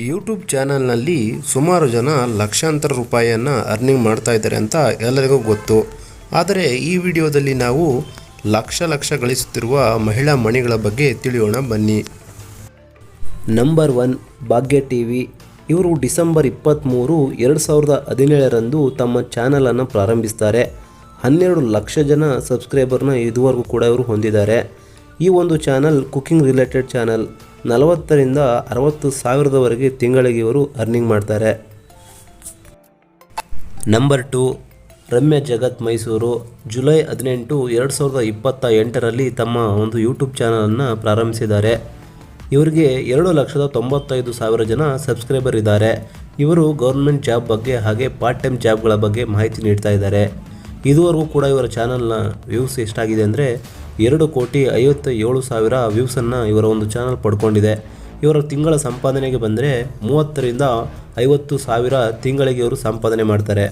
YouTube ಚಾನಲ್ನಲ್ಲಿ ಸುಮಾರು ಜನ ಲಕ್ಷಾಂತರ ರೂಪಾಯಿಯನ್ನು ಅರ್ನಿಂಗ್ ಮಾಡ್ತಾ ಇದ್ದಾರೆ ಅಂತ ಎಲ್ಲರಿಗೂ ಗೊತ್ತು. ಆದರೆ ಈ ವಿಡಿಯೋದಲ್ಲಿ ನಾವು ಲಕ್ಷ ಲಕ್ಷ ಗಳಿಸುತ್ತಿರುವ ಮಹಿಳಾ ಮಣಿಗಳ ಬಗ್ಗೆ ತಿಳಿಯೋಣ ಬನ್ನಿ. Number one Bhagya T V ಇವರು ಡಿಸೆಂಬರ್ ಇಪ್ಪತ್ತ್ಮೂರು ಎರಡು ಸಾವಿರದ ಹದಿನೇಳರಂದು ತಮ್ಮ ಚಾನಲನ್ನು ಪ್ರಾರಂಭಿಸ್ತಾರೆ. ಹನ್ನೆರಡು ಲಕ್ಷ ಜನ ಸಬ್ಸ್ಕ್ರೈಬರ್ನ ಇದುವರೆಗೂ ಕೂಡ ಇವರು ಹೊಂದಿದ್ದಾರೆ. ಈ ಒಂದು ಚಾನಲ್ ಕುಕಿಂಗ್ ರಿಲೇಟೆಡ್ ಚಾನಲ್ ನಲವತ್ತರಿಂದ ಅರವತ್ತು ಸಾವಿರದವರೆಗೆ ತಿಂಗಳಿಗೆ ಇವರು ಅರ್ನಿಂಗ್ ಮಾಡ್ತಾರೆ. Number two Ramya Jagat Mysuru. July ಹದಿನೆಂಟು ಎರಡು ಸಾವಿರದ ಇಪ್ಪತ್ತ ಎಂಟರಲ್ಲಿ ತಮ್ಮ ಒಂದು ಯೂಟ್ಯೂಬ್ ಚಾನಲನ್ನು ಪ್ರಾರಂಭಿಸಿದ್ದಾರೆ. ಇವರಿಗೆ ಎರಡು ಲಕ್ಷದ ತೊಂಬತ್ತೈದು ಸಾವಿರ ಜನ ಸಬ್ಸ್ಕ್ರೈಬರ್ ಇದ್ದಾರೆ. ಇವರು ಗೌರ್ಮೆಂಟ್ ಜಾಬ್ ಬಗ್ಗೆ ಹಾಗೆ ಪಾರ್ಟ್ ಟೈಮ್ ಜಾಬ್ಗಳ ಬಗ್ಗೆ ಮಾಹಿತಿ ನೀಡ್ತಾ ಇದ್ದಾರೆ. ಇದುವರೆಗೂ ಕೂಡ ಇವರ ಚಾನಲ್ನ ವ್ಯೂಸ್ ಎಷ್ಟಾಗಿದೆ ಅಂದರೆ ಎರಡು ಕೋಟಿ ಐವತ್ತ ಏಳು ಸಾವಿರ ವ್ಯೂಸನ್ನು ಇವರ ಒಂದು ಚಾನಲ್ ಪಡ್ಕೊಂಡಿದೆ. ಇವರ ತಿಂಗಳ ಸಂಪಾದನೆಗೆ ಬಂದರೆ ಮೂವತ್ತರಿಂದ ಐವತ್ತು ಸಾವಿರ ತಿಂಗಳಿಗೆ ಇವರು ಸಂಪಾದನೆ ಮಾಡ್ತಾರೆ.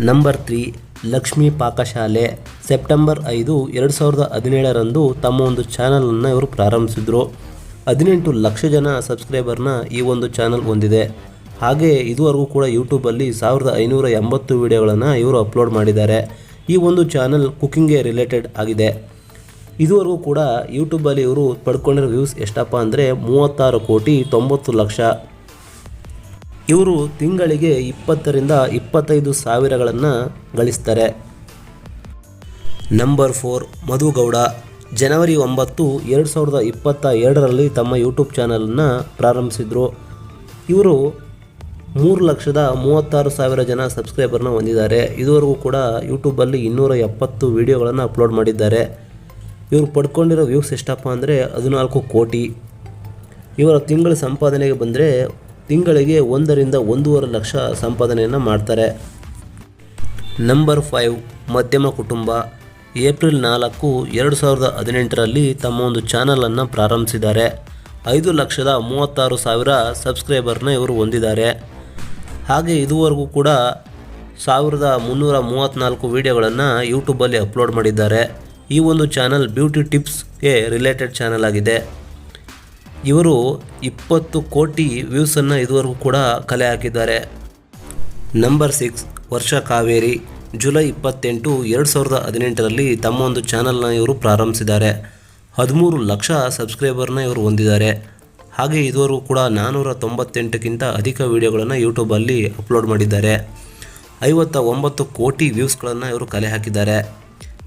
Number three, Lakshmi Pakashale September ಐದು, ಎರಡು ಸಾವಿರದ ಹದಿನೇಳರಂದು ತಮ್ಮ ಒಂದು ಚಾನಲನ್ನು ಇವರು ಪ್ರಾರಂಭಿಸಿದರು. ಹದಿನೆಂಟು ಲಕ್ಷ ಜನ ಸಬ್ಸ್ಕ್ರೈಬರ್ನ ಈ ಒಂದು ಚಾನಲ್ ಹೊಂದಿದೆ. ಹಾಗೆ ಇದುವರೆಗೂ ಕೂಡ ಯೂಟ್ಯೂಬಲ್ಲಿ ಸಾವಿರದ ಐನೂರ ಎಂಬತ್ತು ವಿಡಿಯೋಗಳನ್ನು ಇವರು ಅಪ್ಲೋಡ್ ಮಾಡಿದ್ದಾರೆ. ಈ ಒಂದು ಚಾನಲ್ ಕುಕ್ಕಿಂಗ್ಗೆ ರಿಲೇಟೆಡ್ ಆಗಿದೆ. ಇದುವರೆಗೂ ಕೂಡ ಯೂಟ್ಯೂಬಲ್ಲಿ ಇವರು ಪಡ್ಕೊಂಡಿರೋ ವ್ಯೂಸ್ ಎಷ್ಟಪ್ಪ ಅಂದರೆ ಮೂವತ್ತಾರು ಕೋಟಿ ತೊಂಬತ್ತು ಲಕ್ಷ. ಇವರು ತಿಂಗಳಿಗೆ ಇಪ್ಪತ್ತರಿಂದ ಇಪ್ಪತ್ತೈದು ಸಾವಿರಗಳನ್ನು ಗಳಿಸ್ತಾರೆ. Number four Madhu Gowda. ಜನವರಿ ಒಂಬತ್ತು, ಎರಡು ಸಾವಿರದ ಇಪ್ಪತ್ತ ಎರಡರಲ್ಲಿ ತಮ್ಮ ಯೂಟ್ಯೂಬ್ ಚಾನಲನ್ನು ಪ್ರಾರಂಭಿಸಿದರು. ಇವರು ಮೂರು ಲಕ್ಷದ ಮೂವತ್ತಾರು ಸಾವಿರ ಜನ ಸಬ್ಸ್ಕ್ರೈಬರ್ನ ಹೊಂದಿದ್ದಾರೆ. ಇದುವರೆಗೂ ಕೂಡ ಯೂಟ್ಯೂಬಲ್ಲಿ ಇನ್ನೂರ ಎಪ್ಪತ್ತು ವೀಡಿಯೋಗಳನ್ನು ಅಪ್ಲೋಡ್ ಮಾಡಿದ್ದಾರೆ. ಇವರು ಪಡ್ಕೊಂಡಿರೋ ವ್ಯೂಸ್ ಎಷ್ಟಪ್ಪ ಅಂದರೆ ಹದಿನಾಲ್ಕು ಕೋಟಿ. ಇವರ ತಿಂಗಳ ಸಂಪಾದನೆಗೆ ಬಂದರೆ ತಿಂಗಳಿಗೆ ಒಂದರಿಂದ ಒಂದೂವರೆ ಲಕ್ಷ ಸಂಪಾದನೆಯನ್ನು ಮಾಡ್ತಾರೆ. ನಂಬರ್ ಫೈವ್, ಮಧ್ಯಮ ಕುಟುಂಬ. ಏಪ್ರಿಲ್ ನಾಲ್ಕು, ಎರಡು ಸಾವಿರದ ಹದಿನೆಂಟರಲ್ಲಿ ತಮ್ಮ ಒಂದು ಚಾನಲನ್ನು ಪ್ರಾರಂಭಿಸಿದ್ದಾರೆ. ಐದು ಲಕ್ಷದ ಮೂವತ್ತಾರು ಸಾವಿರ ಸಬ್ಸ್ಕ್ರೈಬರ್ನ ಇವರು ಹೊಂದಿದ್ದಾರೆ. ಹಾಗೆ ಇದುವರೆಗೂ ಕೂಡ ಸಾವಿರದ ಮುನ್ನೂರ ಮೂವತ್ತ್ನಾಲ್ಕು ವೀಡಿಯೋಗಳನ್ನು ಯೂಟ್ಯೂಬಲ್ಲಿ ಅಪ್ಲೋಡ್ ಮಾಡಿದ್ದಾರೆ. ಈ ಒಂದು ಚಾನಲ್ ಬ್ಯೂಟಿ ಟಿಪ್ಸ್ಗೆ ರಿಲೇಟೆಡ್ ಚಾನಲ್ ಆಗಿದೆ. ಇವರು ಇಪ್ಪತ್ತು ಕೋಟಿ ವ್ಯೂಸನ್ನು ಇದುವರೆಗೂ ಕೂಡ ಕಲೆ ಹಾಕಿದ್ದಾರೆ. ನಂಬರ್ ಸಿಕ್ಸ್, ವರ್ಷ ಕಾವೇರಿ, ಜುಲೈ ಇಪ್ಪತ್ತೆಂಟು, ಎರಡು ಸಾವಿರದ ಹದಿನೆಂಟರಲ್ಲಿ ತಮ್ಮ ಒಂದು ಚಾನಲ್ನ ಇವರು ಪ್ರಾರಂಭಿಸಿದ್ದಾರೆ. ಹದಿಮೂರು ಲಕ್ಷ ಸಬ್ಸ್ಕ್ರೈಬರ್ನ ಇವರು ಹೊಂದಿದ್ದಾರೆ. ಹಾಗೆ ಇದುವರೆಗೂ ಕೂಡ ನಾನ್ನೂರ ತೊಂಬತ್ತೆಂಟಕ್ಕಿಂತ ಅಧಿಕ ವಿಡಿಯೋಗಳನ್ನು ಯೂಟ್ಯೂಬಲ್ಲಿ ಅಪ್ಲೋಡ್ ಮಾಡಿದ್ದಾರೆ. ಐವತ್ತ ಒಂಬತ್ತು ಕೋಟಿ ವ್ಯೂಸ್ಗಳನ್ನು ಇವರು ಕಲೆ ಹಾಕಿದ್ದಾರೆ.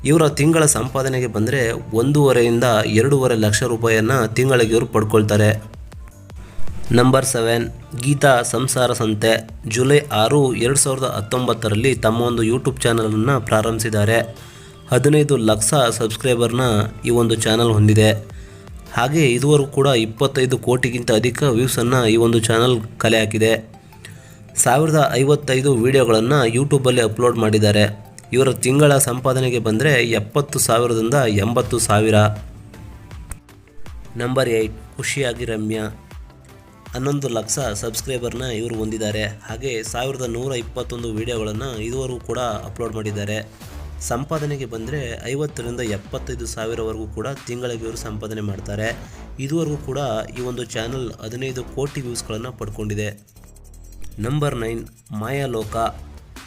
ಇವರ ತಿಂಗಳ ಸಂಪಾದನೆಗೆ ಬಂದರೆ ಒಂದೂವರೆಯಿಂದ ಎರಡೂವರೆ ಲಕ್ಷ ರೂಪಾಯಿಯನ್ನು ತಿಂಗಳಿಗೆ ಇವರು ಪಡ್ಕೊಳ್ತಾರೆ. ನಂಬರ್ ಸೆವೆನ್ ಗೀತಾ ಸಂಸಾರ ಸಂತೆ. ಜುಲೈ ಆರು, ಎರಡು ಸಾವಿರದ ಹತ್ತೊಂಬತ್ತರಲ್ಲಿ ತಮ್ಮ ಒಂದು ಯೂಟ್ಯೂಬ್ ಚಾನಲನ್ನು ಪ್ರಾರಂಭಿಸಿದ್ದಾರೆ. ಹದಿನೈದು ಲಕ್ಷ ಸಬ್ಸ್ಕ್ರೈಬರ್ನ ಈ ಒಂದು ಚಾನಲ್ ಹೊಂದಿದೆ. ಹಾಗೆ ಇದುವರೆಗೂ ಕೂಡ ಇಪ್ಪತ್ತೈದು ಕೋಟಿಗಿಂತ ಅಧಿಕ ವ್ಯೂಸನ್ನು ಈ ಒಂದು ಚಾನಲ್ ಕಲೆ ಹಾಕಿದೆ. ಸಾವಿರದ ಐವತ್ತೈದು ವಿಡಿಯೋಗಳನ್ನು ಯೂಟ್ಯೂಬಲ್ಲಿ ಅಪ್ಲೋಡ್ ಮಾಡಿದ್ದಾರೆ. ಇವರ ತಿಂಗಳ ಸಂಪಾದನೆಗೆ ಬಂದರೆ ಎಪ್ಪತ್ತು ಸಾವಿರದಿಂದ ಎಂಬತ್ತು ಸಾವಿರ. ನಂಬರ್ ಏಯ್ಟ್ ಖುಷಿಯಾಗಿ ರಮ್ಯಾ. ಹನ್ನೊಂದು ಲಕ್ಷ ಸಬ್ಸ್ಕ್ರೈಬರ್ನ ಇವರು ಹೊಂದಿದ್ದಾರೆ. ಹಾಗೆ ಸಾವಿರದ ನೂರ ಇಪ್ಪತ್ತೊಂದು ವಿಡಿಯೋಗಳನ್ನು ಇದುವರೆಗೂ ಕೂಡ ಅಪ್ಲೋಡ್ ಮಾಡಿದ್ದಾರೆ. ಸಂಪಾದನೆಗೆ ಬಂದರೆ ಐವತ್ತರಿಂದ ಎಪ್ಪತ್ತೈದು ಸಾವಿರವರೆಗೂ ಕೂಡ ತಿಂಗಳಿಗೆ ಇವರು ಸಂಪಾದನೆ ಮಾಡ್ತಾರೆ. ಇದುವರೆಗೂ ಕೂಡ ಈ ಒಂದು ಚಾನಲ್ ಹದಿನೈದು ಕೋಟಿ ವ್ಯೂಸ್ಗಳನ್ನು ಪಡ್ಕೊಂಡಿದೆ. Number nine, ಮಾಯಾಲೋಕ.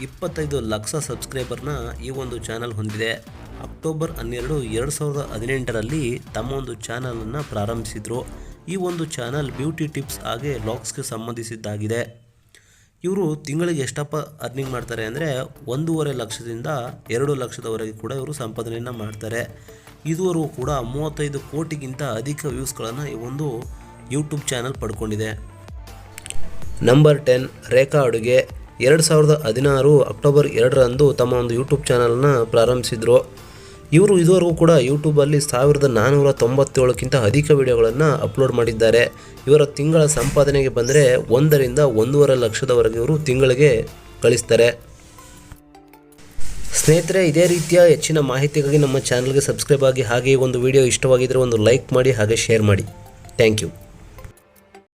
ಇಪ್ಪತ್ತೈದು ಲಕ್ಷ ಸಬ್ಸ್ಕ್ರೈಬರ್ನ ಈ ಒಂದು ಚಾನಲ್ ಹೊಂದಿದೆ. ಅಕ್ಟೋಬರ್ ಹನ್ನೆರಡು ಎರಡು ಸಾವಿರದ ಹದಿನೆಂಟರಲ್ಲಿ ತಮ್ಮ ಒಂದು ಚಾನಲನ್ನು ಪ್ರಾರಂಭಿಸಿದರು. ಈ ಒಂದು ಚಾನಲ್ ಬ್ಯೂಟಿ ಟಿಪ್ಸ್ ಹಾಗೆ ಲಾಕ್ಸ್ಗೆ ಸಂಬಂಧಿಸಿದ್ದಾಗಿದೆ. ಇವರು ತಿಂಗಳಿಗೆ ಎಷ್ಟಪ್ಪ ಅರ್ನಿಂಗ್ ಮಾಡ್ತಾರೆ ಅಂದರೆ ಒಂದೂವರೆ ಲಕ್ಷದಿಂದ ಎರಡು ಲಕ್ಷದವರೆಗೆ ಕೂಡ ಇವರು ಸಂಪಾದನೆಯನ್ನು ಮಾಡ್ತಾರೆ. ಇದುವರೆಗೂ ಕೂಡ ಮೂವತ್ತೈದು ಕೋಟಿಗಿಂತ ಅಧಿಕ ವ್ಯೂಸ್ಗಳನ್ನು ಈ ಒಂದು ಯೂಟ್ಯೂಬ್ ಚಾನಲ್ ಪಡ್ಕೊಂಡಿದೆ. ನಂಬರ್ ಟೆನ್ ರೇಖಾ ಅಡುಗೆ. ಎರಡು ಸಾವಿರದ ಹದಿನಾರು ಅಕ್ಟೋಬರ್ ಎರಡರಂದು ತಮ್ಮ ಒಂದು ಯೂಟ್ಯೂಬ್ ಚಾನಲನ್ನು ಪ್ರಾರಂಭಿಸಿದರು. ಇವರು ಇದುವರೆಗೂ ಕೂಡ ಯೂಟ್ಯೂಬಲ್ಲಿ ಸಾವಿರದ ನಾನ್ನೂರ ತೊಂಬತ್ತೇಳಕ್ಕಿಂತ ಅಧಿಕ ವಿಡಿಯೋಗಳನ್ನು ಅಪ್ಲೋಡ್ ಮಾಡಿದ್ದಾರೆ. ಇವರ ತಿಂಗಳ ಸಂಪಾದನೆಗೆ ಬಂದರೆ ಒಂದರಿಂದ ಒಂದೂವರೆ ಲಕ್ಷದವರೆಗೆ ಇವರು ತಿಂಗಳಿಗೆ ಗಳಿಸ್ತಾರೆ ಸ್ನೇಹಿತರೆ, ಇದೇ ರೀತಿಯ ಹೆಚ್ಚಿನ ಮಾಹಿತಿಗಾಗಿ ನಮ್ಮ ಚಾನಲ್ಗೆ ಸಬ್ಸ್ಕ್ರೈಬ್ ಆಗಿ ಹಾಗೆ ಒಂದು ವಿಡಿಯೋ ಇಷ್ಟವಾಗಿದ್ದರೆ ಒಂದು ಲೈಕ್ ಮಾಡಿ, ಹಾಗೆ ಶೇರ್ ಮಾಡಿ. Thank you